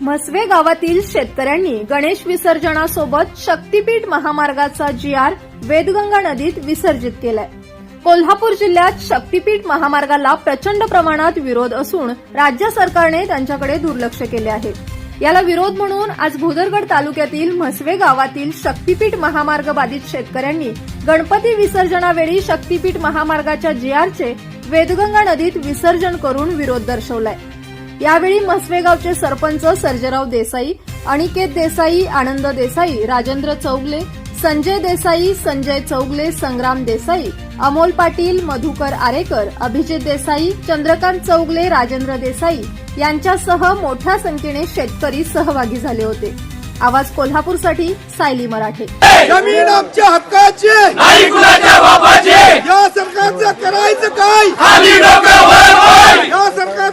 म्हसवे गावातील शेतकऱ्यांनी गणेश विसर्जनासोबत शक्तीपीठ महामार्गाचा जी आर वेदगंगा नदीत विसर्जित केलाय. कोल्हापूर जिल्ह्यात शक्तीपीठ महामार्गाला प्रचंड प्रमाणात विरोध असून राज्य सरकारने त्यांच्याकडे दुर्लक्ष केले आहे. याला विरोध म्हणून आज भुदरगड तालुक्यातील म्हसवे गावातील शक्तीपीठ महामार्ग बाधित शेतकऱ्यांनी गणपती विसर्जनावेळी शक्तीपीठ महामार्गाच्या जीआरचे वेदगंगा नदीत विसर्जन करून विरोध दर्शवलाय. यावेळी म्हसवे गावचे सरपंच सर्जेराव देसाई अनिकेत देसाई आनंद देसाई राजेंद्र चौगले संजय देसाई संजय चौगले संग्राम देसाई अमोल पाटील मधुकर आरेकर अभिजित देसाई चंद्रकांत चौगले राजेंद्र देसाई यांच्यासह मोठ्या संख्येने शेतकरी सहभागी झाले होते. आवाज कोल्हापूरसाठी सायली मराठे. जमीन आमच्या हक्काची. नाही कुणाच्या बापाचे. या सरकारचं करायचं काय? या सरकारचं